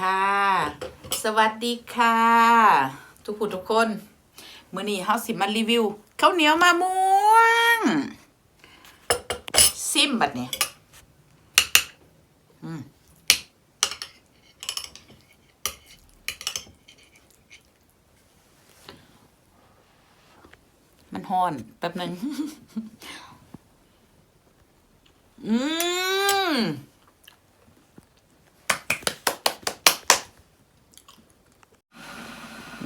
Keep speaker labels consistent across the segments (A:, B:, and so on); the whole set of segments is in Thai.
A: ค่ะ สวัสดีค่ะ ทุกผู้ทุกคนมื้อนี้เฮาสิมารีวิวข้าวเหนียวมะม่วงซิมบัดนี้อืมมันฮ้อนแป๊บหนึ่งอืม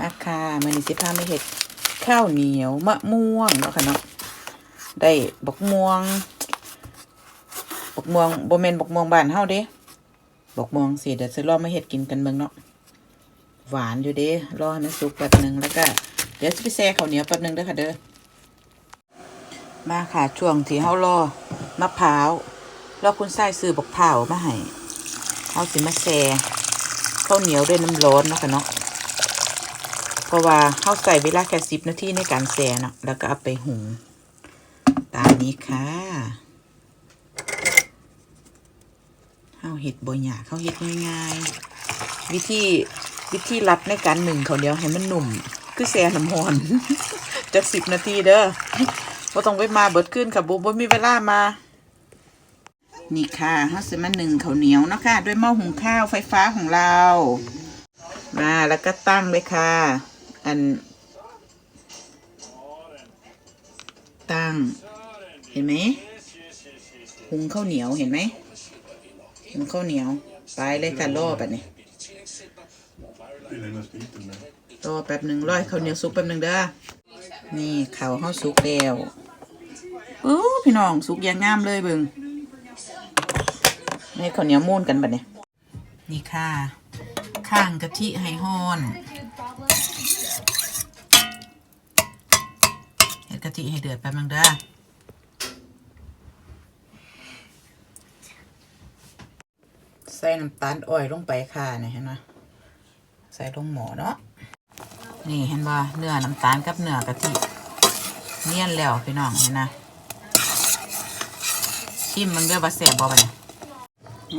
A: มาค่ะมันนี้สิพาไม่เห็ดข้าวเหนียวมะม่วงเนาะค่ะเนาะได้บกม่วงบกม่วงโบเมนบกม่วงบานเฮาเด้บกม่วงสิเดี๋ยวจะรอมาเห็ดกินกันเบิ่งเนาะหวานอยู่เด้รอให้มันสุกแป๊บนึงแล้วก็เดี๋ยวจะไปแซ่ข้าวเหนียวแป๊บนึงเด้อค่ะเด้อมาค่ะช่วงที่เฮารอมะพร้าวรอคุณไส้ซื้อบกเผามาให้เฮาสิมาแซ่ข้าวเหนียวด้วยน้ำร้อนเนาะค่ะเนาะ ราะว่าเขาใส่เวลาแค่สิบนาทีในการแซ่เนาะแล้วก็เอาไปหุงตามนี้ค่ะเขาเห็ดบอยหยาเขาเห็ดง่ายๆ วิธีวิธีรัดในการหนึ่งเขาเดียวให้มันหนุ่ม คือแซ่น้ำหอนจะสิบนาทีเด้อบ่ต้องไปมาเบิดขึ้นค่ะบุบ่มีเวลามา นี่ค่ะเขาสิมาหนึ่งเขาเหนียวนะคะด้วยหม้อหุงข้าวไฟฟ้าของเรา มาแล้วก็ตั้งเลยค่ะ อัน ตั้ง เห็นไหมหุงข้าวเหนียวเห็นไหมหุงข้าวเหนียว ไปเลยค่ะรอแบบนี้รอแป๊บหนึ่งร้อให้ข้าวเหนียวสุกแป๊บหนึ่งเด้อ นี่ข้าวเฮาสุกแล้วอู้พี่น้องสุกอย่างงามเลยเบิงให้ข้าวเหนียวมูนกันบัดนี้นี่ค่ะ ข้างกะทิให้ฮ้อน เฮ็ดกะทิให้เดือดแป๊บนึงเด้อใส่น้ำตาลอ้อยลงไปค่ะนี่เห็นไหมใส่ลงหม้อเนาะนี่เห็นว่าเนื้อน้ำตาลกับเนื้อกะทิเนียนแล้วพี่น้องเห็นนะชิมมันเด้อว่าแซ่บบ่ปะเนี่ย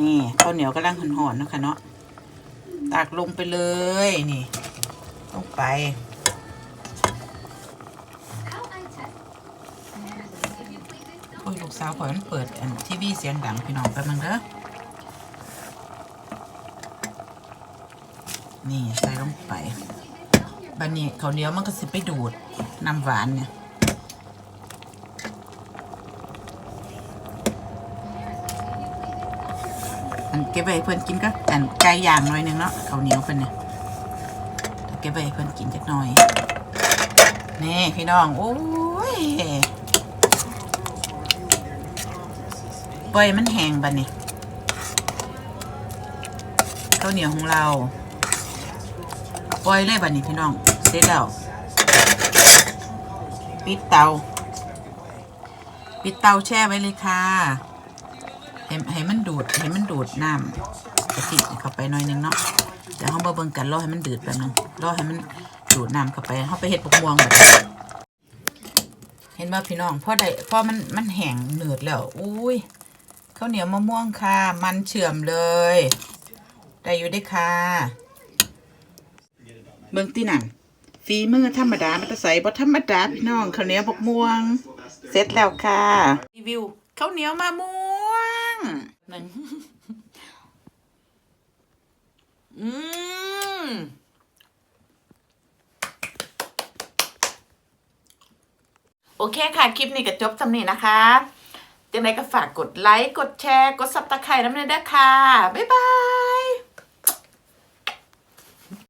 A: นี่ข้าวเหนียวกำลังหอนๆเนาะคะเนาะตักลงไปเลยนี่ ลงไป โอ้ยลูกสาวข่อยมันเปิดอันทีวีเสียงดังพี่น้องแป๊บนึงเด้อ นี่ใส่ลงไปบันนี้ข้าเหนียวมันก็สิไปดูดน้ำหวานเนี่ยอันเก็บไว้เพื่อนกินก็อันไก่ย่างหน่อยนึงเนาะเขาเหนียวเพื่อนเนี่ย ก็บไว้เพื่อนกินจักหน่อยนี่พี่น้องโอ้ยปล่อยมันแห้งบันนี้ข้าวเหนียวของเราปล่อยเลยบัดนี้พี่น้องเสร็จแล้วปิดเตา ปิดเตาแช่ไว้เลยค่ะให้ให้มันดูดให้มันดูดน้ำกะทิเข้าไปหน่อยนึงเนาะ เดี๋ยวเรามาเบิ่งกันรอให้มันเดือดแป๊บนึงรอให้มันดูดน้ำเข้าไปเราไปเห็ดปกม่วงแบบเห็นว่าพี่น้องพ่อได้พ่อมันมันแห้งเหนืดแล้วอุ้ยข้าวเหนียวมะม่วงค่ะ มันเชื่อมเลย ได้อยู่ได้ค่ะ เบิ่งตีนั่นฝีมือธรรมดามันจะใส่บ่ธรรมดาพี่น้องข้าวเหนียวบกม่วง เสร็จแล้วค่ะ รีวิวข้าวเหนียวมะม่วงหนึ่ง อืมโอเคค่ะ คลิปนี้ก็จบสำนี้นะคะยังไงก็ฝากกดไลค์ กดแชร์ กดซับตะไคร้น้ำเนยด้วยค่ะ บ๊ายบาย